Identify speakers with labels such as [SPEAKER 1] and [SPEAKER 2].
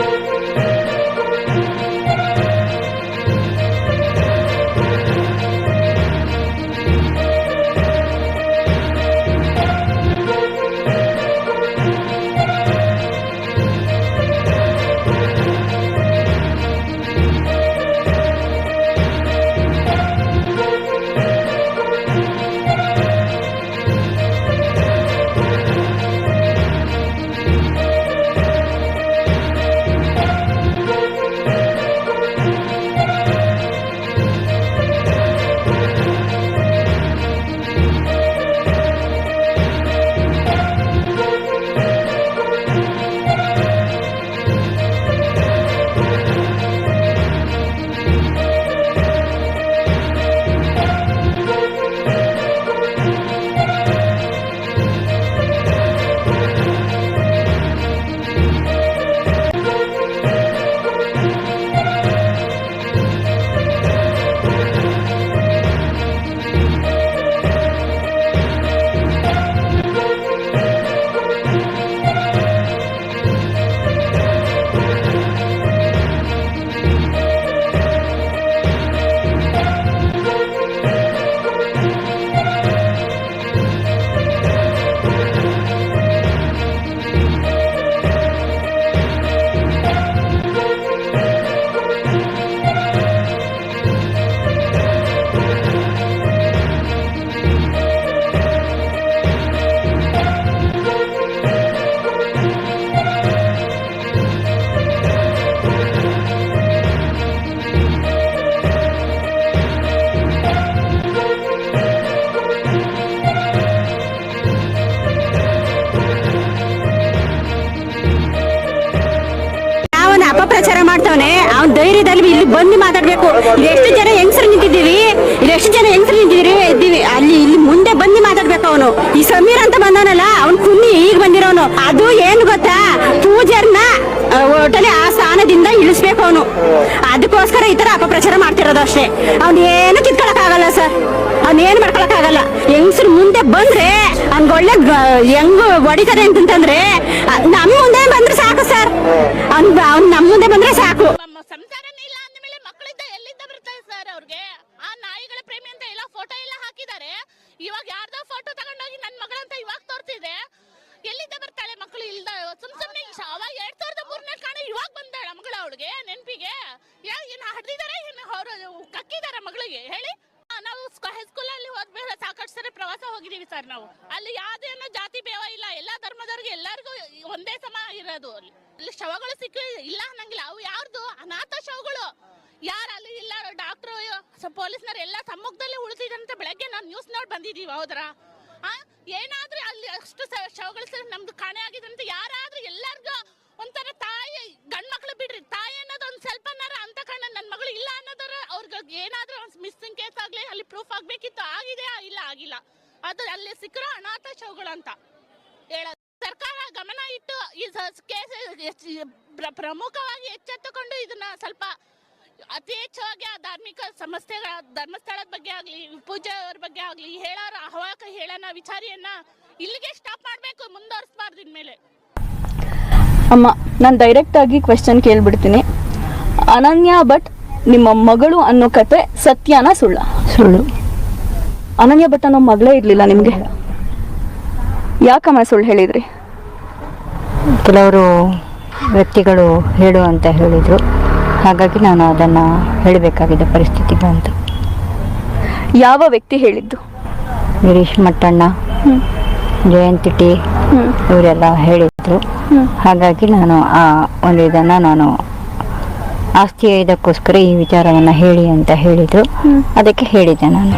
[SPEAKER 1] Thank you. ಬಂದು ಮಾತಾಡ್ಬೇಕು. ಎಷ್ಟು ಜನ ಹೆಂಗಸರು ನಿಂತಿದ್ದೀವಿ? ಎಷ್ಟು ಜನ ಹೆಂಗಸರು ನಿಂತಿದ್ದೀವಿ ಇದ್ದೀವಿ. ಅಲ್ಲಿ, ಇಲ್ಲಿ ಮುಂದೆ ಬಂದು ಮಾತಾಡ್ಬೇಕು ಅವನು. ಈ ಸಮೀರ್ ಅಂತ ಬಂದವನಲ್ಲ ಅವ್ನ್ ಕುನ್ನಿ ಈಗ ಬಂದಿರೋನು. ಅದು ಏನು ಗೊತ್ತಾ? ಪೂಜರ್ನ ಒಟ್ಟಲ್ಲಿ ಆ ಸ್ಥಾನದಿಂದ ಇಳಿಸ್ಬೇಕು ಅವನು. ಅದಕ್ಕೋಸ್ಕರ ಈ ತರ ಅಪಪ್ರಚಾರ ಮಾಡ್ತಿರೋದು ಅಷ್ಟೇ. ಅವ್ನ ಏನು ಕಿತ್ಕೊಳಕ್ ಆಗಲ್ಲ ಸರ್. ಅವ್ನ ಏನ್ ಮಾಡ್ಕೊಳಕ್ ಆಗಲ್ಲ ಹೆಂಗಸರು ಮುಂದೆ ಬಂದ್ರೆ ಅವ್ನ್ಗ್ ಒಳ್ಳೆ ಗ- ಹೆಂಗ್ ಹೊಡಿತಾರೆ ಅಂತಂದ್ರೆ ನಮ್ ಮುಂದೆ ಬಂದ್ರೆ ಸಾಕು ಸರ್ ಅವ್ನ್ ಅವ್ನ್ ನಮ್ ಮುಂದೆ ಬಂದ್ರೆ ಸಾಕು
[SPEAKER 2] ನಮ್ಮ ಸಂಸಾರನೇ ಇಲ್ಲ ಅಂದಮೇಲೆ ಮಕ್ಕಳಿಂದ ಎಲ್ಲಿಂದ ಬರ್ತಾರೆ ಸರ್ ಅವ್ರಿಗೆ ಆ ನಾಯಿಗಳ ಪ್ರೇಮಿ ಅಂತ ಎಲ್ಲ ಫೋಟೋ ಎಲ್ಲ ಹಾಕಿದ್ದಾರೆ ಇವಾಗ ಯಾರ್ದೋ ಫೋಟೋ ತಗೊಂಡೋಗಿ ನನ್ನ ಮಗಳಂತ ಇವಾಗ ತೋರ್ತಿದೆ ಎಲ್ಲಿಂದ ಬರ್ತಾಳೆ ಮಕ್ಕಳು ಇಲ್ದ? ಸುಮ್ ಸುಮ್ನೆ ಅವಾಗ ಎರಡ್ ಸಾವಿರದ ಮೂರನೇ ಕಾಣ ಇವಾಗ ಬಂದಾಳ ಮಗಳು ಅವಳಿಗೆ, ನೆನಪಿಗೆ? ಏನ್ ಹಡ್ದಿದಾರೆ ಏನ್ ಅವರು ಕಕ್ಕಿದಾರ ಮಗಳಿಗೆ, ಹೇಳಿ? ನಾವು ಹೈಸ್ಕೂಲಲ್ಲಿ ಹೋದ್ಮೇಲೆ ಸಾಕಷ್ಟು ಸರಿ ಪ್ರವಾಸ ಹೋಗಿದೀವಿ ಸರ್ ನಾವು. ಅಲ್ಲಿ ಯಾವ್ದೇನೋ ಜಾತಿ ಭೇವ ಇಲ್ಲ, ಎಲ್ಲಾ ಧರ್ಮದವ್ರಿಗೆ ಎಲ್ಲರಿಗೂ ಒಂದೇ ಸಮ ಇರೋದು. ಅಲ್ಲಿ ಶವಗಳು ಸಿಕ್ಕ, ಇಲ್ಲ ಅನ್ನಂಗಿಲ್ಲ. ಅವು ಯಾರ್ದು? ಅನಾಥ ಶವಗಳು ಯಾರು ಅಲ್ಲಿ ಇಲ್ಲ ಡಾಕ್ಟ್ರು ಪೊಲೀಸ್ನವ್ರು ಎಲ್ಲ ಸಮ್ಮುಖದಲ್ಲೇ ಉಳಿದಿದಂತ ಬೆಳಗ್ಗೆ ನಾವು ನ್ಯೂಸ್ ನೋಡಿ ಬಂದಿದ್ದೀವಿ ಹೌದ್ರಾ? ಏನಾದ್ರೂ ಅಲ್ಲಿ ಅಷ್ಟು ಶವಗಳು ಸಹ ನಮ್ದು ಕಾಣೆ ಆಗಿದಂತ ಯಾರಾದ್ರೂ ಎಲ್ಲಾರ್ಗೂ ಒಂಥರ ತಾಯಿ ಗಂಡ್ ಮಕ್ಳು ಬಿಡ್ರಿ, ತಾಯಿ ಅನ್ನೋದು ಒಂದ್ ಸ್ವಲ್ಪನಾರ ಅಂತ ಕಾರಣ ನನ್ನ ಮಗಳು ಇಲ್ಲ ಅನ್ನೋದರ ಅವ್ರಿಗೆ ಏನಾದ್ರೂ ಮಿಸ್ಸಿಂಗ್ ಕೇಸ್ ಆಗ್ಲಿ ಅಲ್ಲಿ ಪ್ರೂಫ್ ಆಗ್ಬೇಕಿತ್ತು, ಆಗಿದೆಯಾ? ಇಲ್ಲ, ಆಗಿಲ್ಲ. ಅದು ಅಲ್ಲಿ ಸಿಕ್ಕಿರೋ ಅನಾಥ ಶವಗಳು ಅಂತ. ಹೇಳೋದು ಸರ್ಕಾರ ಗಮನ ಇಟ್ಟು ಈ ಕೇಸ್ ಪ್ರಮುಖವಾಗಿ ಎಚ್ಚೆತ್ತುಕೊಂಡು ಇದನ್ನ ಸ್ವಲ್ಪ ಅತಿ ಹೆಚ್ಚಾಗಿ ಆ ಧಾರ್ಮಿಕ ಸಮಸ್ಯೆಗಳ ಧರ್ಮಸ್ಥಳದ ಬಗ್ಗೆ ಆಗ್ಲಿ ಪೂಜೆ ಅವ್ರ ಬಗ್ಗೆ ಆಗ್ಲಿ ಹೇಳೋರ ಅಹವಾಕ ಹೇಳೋಣ ವಿಚಾರಿಯನ್ನ ಇಲ್ಲಿಗೆ ಸ್ಟಾಪ್ ಮಾಡ್ಬೇಕು ಮುಂದುವರಿಸಬಾರ್ದು ಇನ್ಮೇಲೆ.
[SPEAKER 3] ಅಮ್ಮ ನಾನು ಡೈರೆಕ್ಟ್ ಆಗಿ ಕ್ವೆಶ್ಚನ್ ಕೇಳ್ಬಿಡ್ತೀನಿ. ಅನನ್ಯ ಭಟ್ ನಿಮ್ಮ ಮಗಳು ಅನ್ನೋ ಕತೆ ಸತ್ಯನ ಸುಳ್ಳ.
[SPEAKER 4] ಸುಳ್ಳು.
[SPEAKER 3] ಅನನ್ಯ ಭಟ್ ಅನ್ನೋ ಮಗಳೇ ಇರಲಿಲ್ಲ ನಿಮ್ಗೆ? ಯಾಕಮ್ಮ ಸುಳ್ಳು ಹೇಳಿದ್ರಿ?
[SPEAKER 4] ಕೆಲವರು ವ್ಯಕ್ತಿಗಳು ಹೇಳು ಅಂತ ಹೇಳಿದರು. ಹಾಗಾಗಿ ನಾನು ಅದನ್ನು ಹೇಳಬೇಕಾಗಿದ್ದ ಪರಿಸ್ಥಿತಿ ಬಂತು
[SPEAKER 3] ಯಾವ ವ್ಯಕ್ತಿ ಹೇಳಿದ್ದು?
[SPEAKER 4] ಗಿರೀಶ್ ಮಟ್ಟಣ್ಣ ಜಯಂತಿ ಟಿ ಇವರೆಲ್ಲ ಹೇಳಿದ್ರು. ಹಾಗಾಗಿ ನಾನು ಆ ಒಂದು ಇದನ್ನು ನಾನು ಆಸ್ತಿಯ ಇದಕ್ಕೋಸ್ಕರ ಈ ವಿಚಾರವನ್ನು ಹೇಳಿ ಅಂತ ಹೇಳಿದರು. ಅದಕ್ಕೆ ಹೇಳಿದ್ದೆ ನಾನು.